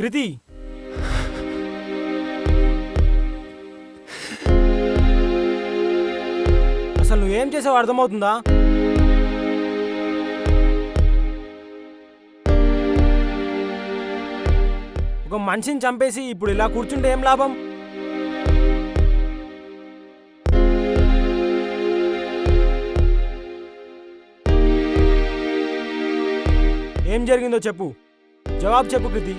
కృతి. అసలు నువ్వేం చేసావు అర్థమవుతుందా? ఒక మనిషిని చంపేసి ఇప్పుడు ఇలా కూర్చుంటే ఏం లాభం? ఏం జరిగిందో చెప్పు. జవాబు చెప్పు కృతి.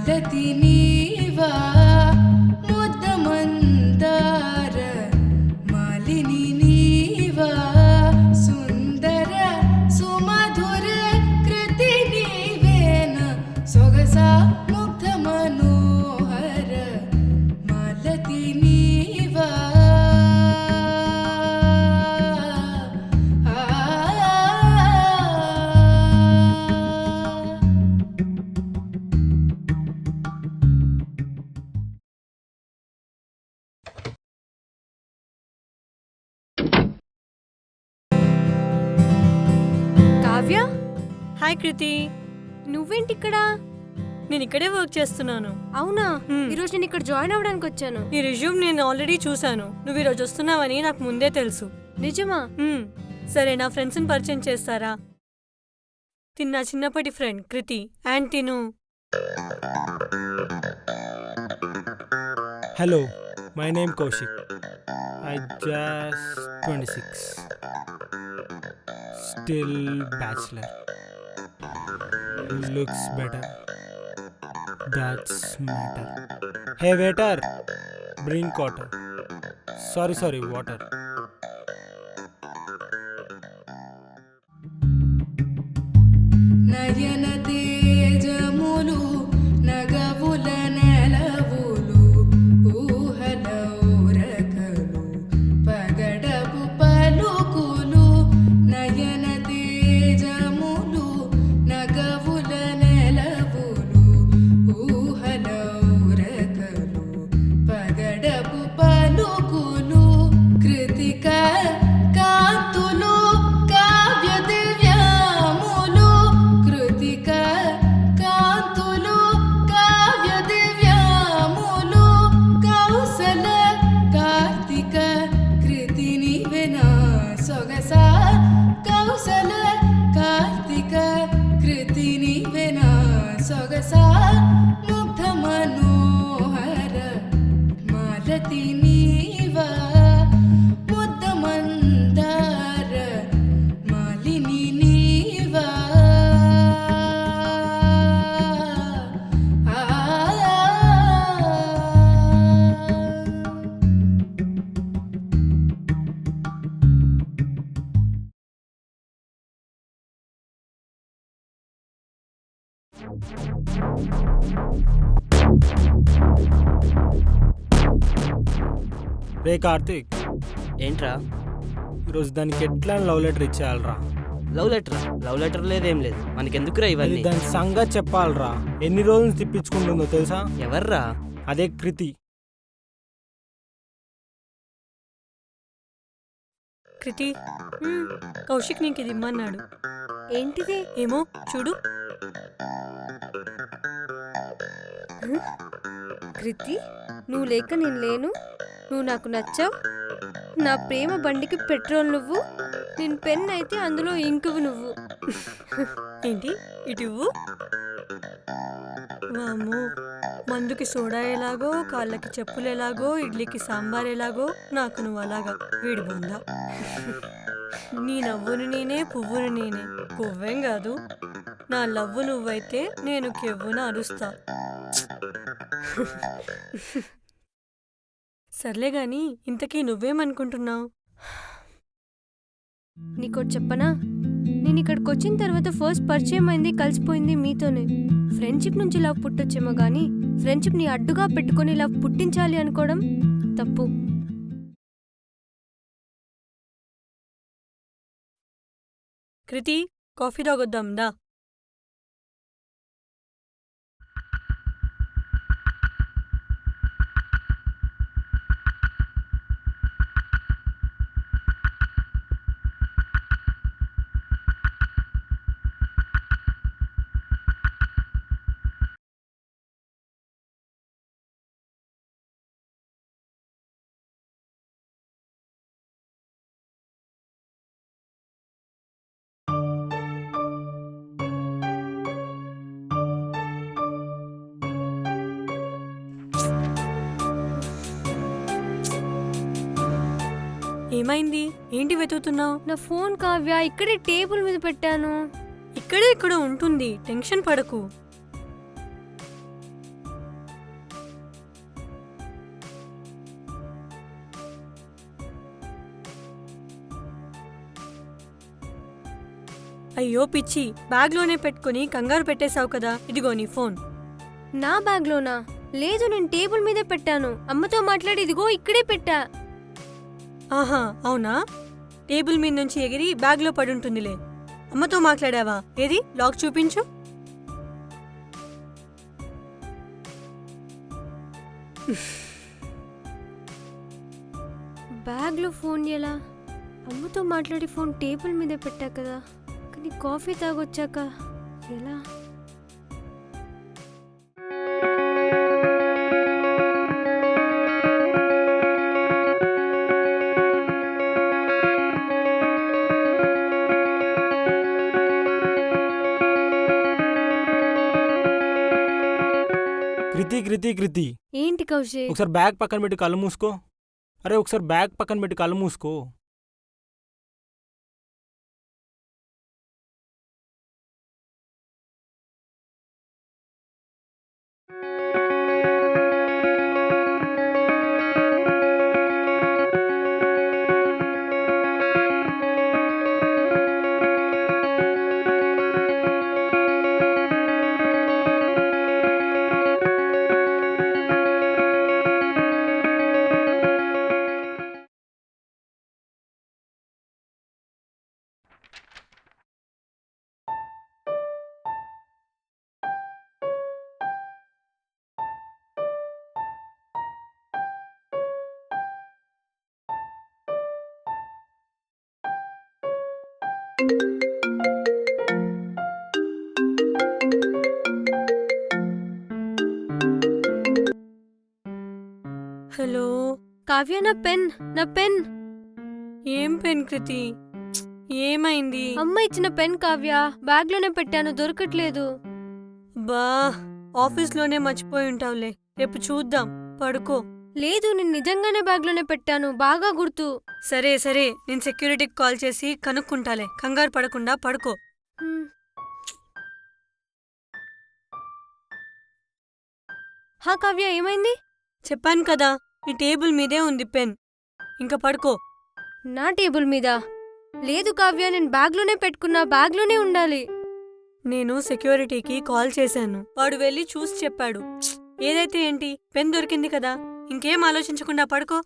वदति హాయ్ కృతి. నువ్వేంటి ఇక్కడ నేను ఇక్కడే వర్క్ చేస్తున్నాను. అవునా? హ్మ్. ఈరోజు నేను ఇక్కడ జాయిన్ అవ్వడానికి వచ్చాను నీ రిజ్యూమ్ నేను ఆల్రెడీ చూశాను. నువ్వు ఈరోజు వస్తున్నావని నాకు ముందే తెలుసు. నిజమా. సరే నా ఫ్రెండ్స్ని పరిచయం చేస్తారా? తిన్న చిన్నప్పటి ఫ్రెండ్ కృతి. అండ్ తిను. Hello my name Kaushik. I just twenty six. Still bachelor. Looks better that's matter hey waiter bring water sorry sorry water नयनते రే కార్తీక్. ఏంట్రా? ఈరోజు దానికి ఎట్లా love letter ఇచ్చేయాలరా? Love letter? Love letter లేదేం లేదు. మనకెందుకురా ఇవన్నీ? దాని సంగతి చెప్పాలరా. ఎన్ని రోజులు తిప్పించుకుంటుందో తెలుసా? ఎవర్రా? అదే కృతి. కృతి కౌశిక్ నీకు ఇది ఇమ్మన్నాడు. ఏంటిది? ఏమో చూడు. కృతి నువ్వు లేక నేను లేను. నువ్వు నాకు నచ్చావు. నా ప్రేమ బండికి పెట్రోల్ నువ్వు. నేను పెన్ అయితే అందులో ఇంకువు నువ్వు. ఏంటి? ఇటు మాము మందుకి సోడా ఎలాగో కాళ్ళకి చెప్పులు ఎలాగో ఇడ్లీకి సాంబార్ ఎలాగో నాకు నువ్వు అలాగా వీడి బొందా. నీ నవ్వును నేనే పువ్వును నేనే. పువ్వేం కాదు. నా లవ్వు నువ్వైతే నేను కెవ్వున అరుస్తా. సర్లే గాని ఇంతకీ నువ్వేమనుకుంటున్నావు? నీకోటి చెప్పనా? నేను ఇక్కడికి వచ్చిన తర్వాత ఫస్ట్ పరిచయం అయింది కలిసిపోయింది మీతోనే. ఫ్రెండ్షిప్ నుంచి లవ్ పుట్టొచ్చేమో కానీ ఫ్రెండ్షిప్ని అడ్డుగా పెట్టుకొని లవ్ పుట్టించాలి అనుకోవడం తప్పు. కృతి కాఫీ తాగొద్దాం దా. ఏమైంది? ఏంటి వెతుకుతున్నావు? నా ఫోన్ కావ్య ఇక్కడే టేబుల్ మీద పెట్టాను. ఇక్కడే ఇక్కడ ఉంటుంది. టెన్షన్ పడకు. అయ్యో పిచ్చి బ్యాగ్లోనే పెట్టుకుని కంగారు పెట్టేశావు కదా. ఇదిగో నీ ఫోన్. నా బ్యాగ్లోనా? లేదు నేను టేబుల్ మీదే పెట్టాను. అమ్మతో మాట్లాడి ఇదిగో ఇక్కడే పెట్టా. ఆహా అవునా? టేబుల్ మీద నుంచి ఎగిరి బ్యాగ్లో పడుంటుందిలే అమ్మతో మాట్లాడావా? ఏది? లాక్ చూపించు. బ్యాగ్లో ఫోన్ ఎలా? అమ్మతో మాట్లాడి ఫోన్ టేబుల్ మీదే పెట్టా కదా. కానీ కాఫీ తాగొచ్చాక ఎలా? కృతి కృతి. ఏంటి కౌశిక్? ఒకసారి బ్యాగ్ పక్కన పెట్టి కళ్ళు మూసుకో. అరే ఒకసారి బ్యాగ్ పక్కన పెట్టి కళ్ళు మూసుకో. హలో కావ్య నా పెన్ నా పెన్. ఏం పెన్ కృతి? ఏమైంది? అమ్మ ఇచ్చిన పెన్ కావ్య బ్యాగ్లోనే పెట్టాను దొరకట్లేదు. బా ఆఫీస్లోనే మర్చిపోయి ఉంటావులే. రేపు చూద్దాం. పడుకో. లేదు నేను నిజంగానే బ్యాగ్లోనే పెట్టాను. బాగా గుర్తు. సరే సరే. నేను సెక్యూరిటీకి కాల్ చేసి కనుక్కుంటాలే. కంగారు పడకుండా పడుకో. హా కావ్య ఏమైంది? చెప్పాను కదా ఈ టేబుల్ మీదే ఉంది పెన్. ఇంకా పడుకో. నా టేబుల్ మీద? లేదు కావ్య నేను బ్యాగ్లోనే పెట్టుకున్నా. బ్యాగ్లోనే ఉండాలి. నేను సెక్యూరిటీకి కాల్ చేశాను. వాడు వెళ్ళి చూసి చెప్పాడు! ఏదైతే ఏంటి? పెన్ దొరికింది కదా. ఇంకేం ఆలోచించకుండా పడుకో.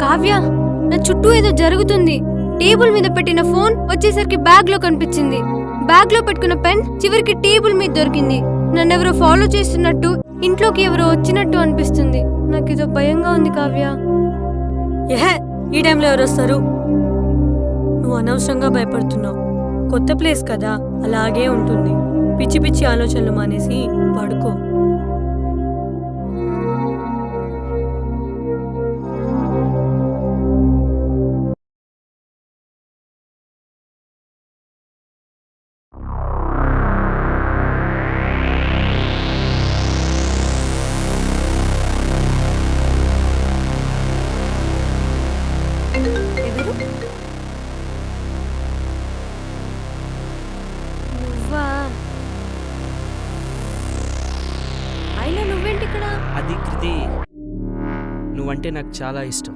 కావ్య నా చుట్టూ ఏదో జరుగుతుంది. టేబుల్ మీద పెట్టిన ఫోన్ వచ్చేసరికి బ్యాగ్లో కనిపించింది. బ్యాగ్లో పెట్టుకున్న పెన్ చివరికి టేబుల్ మీద దొరికింది. నన్నెవరో ఫాలో చేస్తున్నట్టు ఇంట్లోకి ఎవరో వచ్చినట్టు అనిపిస్తుంది. నాకు ఇదో భయంగా ఉంది కావ్య. ఏహే ఈ టైంలో ఎవరు వస్తారు? నువ్వు అనవసరంగా భయపడుతున్నావు. కొత్త ప్లేస్ కదా అలాగే ఉంటుంది. పిచ్చి పిచ్చి ఆలోచనలు మానేసి పడుకో. అయినా నువ్వేంటి ఇక్కడ అది కృతి నువ్వంటే నాకు చాలా ఇష్టం.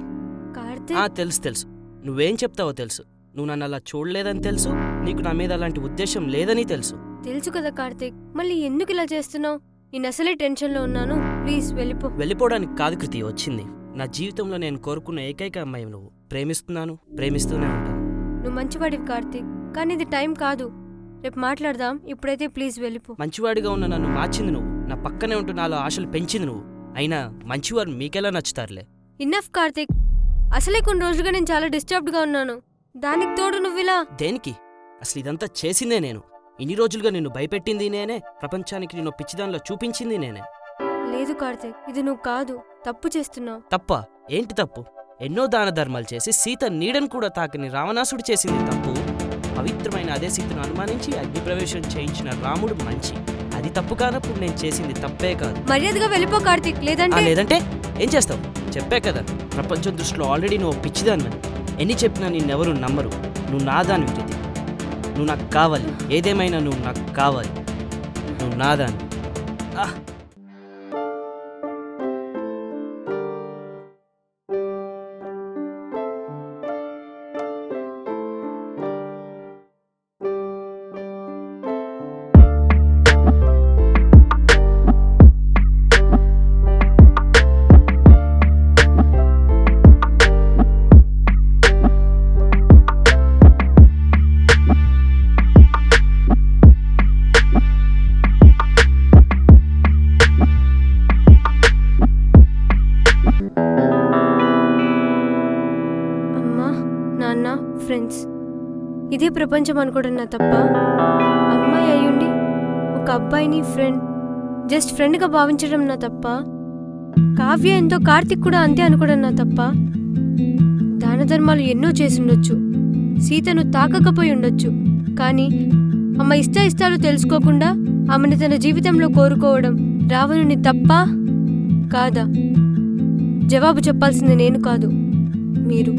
కార్తీక్? తెలుసు తెలుసు. నువ్వేం చెప్తావో తెలుసు. నువ్వు నన్ను అలా చూడలేదని తెలుసు. నీకు నా మీద అలాంటి ఉద్దేశం లేదని తెలుసు. తెలుసు కదా కార్తీక్ మళ్ళీ ఎందుకు ఇలా చేస్తున్నావు? నేను అసలే టెన్షన్లో ఉన్నాను. ప్లీజ్ వెళ్ళిపో. వెళ్ళిపోవడానికి కాదు కృతి వచ్చింది. నా జీవితంలో నేను కోరుకున్న ఏకైక అమ్మాయి నువ్వు. ప్రేమిస్తున్నాను ప్రేమిస్తూనే ఉంటాను. నువ్వు మంచివాడివి కార్తీక్ కానీ ఇది టైం కాదు. రేపు మాట్లాడదాం. ఇప్పుడైతే ప్లీజ్ వెళ్ళిపో. మంచివాడిగా ఉన్న నన్ను మార్చింది నువ్వు. నా పక్కనే ఉంటూ నాలో ఆశలు పెంచింది నువ్వు. అయినా మంచివారు మీకెలా నచ్చుతారులే? ఇన్నఫ్ కార్తీక్ అసలే కొన్ని రోజులుగా నేను చాలా డిస్టర్బ్డ్గా ఉన్నాను. దానికి తోడు నువ్వు ఇలా దేనికి? అసలు ఇదంతా చేసిందే నేను. ఇన్ని రోజులుగా నిన్ను భయపెట్టింది నేనే. ప్రపంచానికి నిన్ను పిచ్చిదానిలో చూపించింది నేనే. లేదు కార్తీక్ ఇది నువ్వు కాదు. తప్పు చేస్తున్నావు. తప్ప? ఏంటి తప్పు? ఎన్నో దాన ధర్మాలు చేసి సీత నీడను కూడా తాకని రావణాసుడు చేసింది తప్పు. పవిత్రమైన అదే సీతను అనుమానించి అగ్నిప్రవేశం చేయించిన రాముడు మంచి. అది తప్పు కానప్పుడు నేను చేసింది తప్పే కాదు. మర్యాదగా వెళ్ళిపో కార్తీక్ ఆ, లేదంటే లేదంటే ఏం చేస్తావు? చెప్పే కదా ప్రపంచం దృష్టిలో ఆల్రెడీ నువ్వు పిచ్చిదాన్ని ఎన్ని చెప్పినా నిన్నెవరు నమ్మరు. నువ్వు నాదాని విరిది నువ్వు నాకు కావాలి. ఏదేమైనా నువ్వు నాకు కావాలి. నువ్వు నాదాని ఆ ప్రపంచం అనుకోవడం నా తప్ప అమ్మాయి అయ్యుండి ఒక అబ్బాయిని ఫ్రెండ్ జస్ట్ ఫ్రెండ్గా భావించడం నా తప్ప కావ్య ఎంతో కార్తిక్ కూడా అంతే అనుకోవడం నా తప్ప దాన ధర్మాలు ఎన్నో చేసుండొచ్చు సీతను తాకకపోయి ఉండొచ్చు. కానీ అమ్మ ఇష్ట ఇష్టాలు తెలుసుకోకుండా ఆమెను తన జీవితంలో కోరుకోవడం రావణుని తప్ప కాదా? జవాబు చెప్పాల్సింది నేను కాదు మీరు.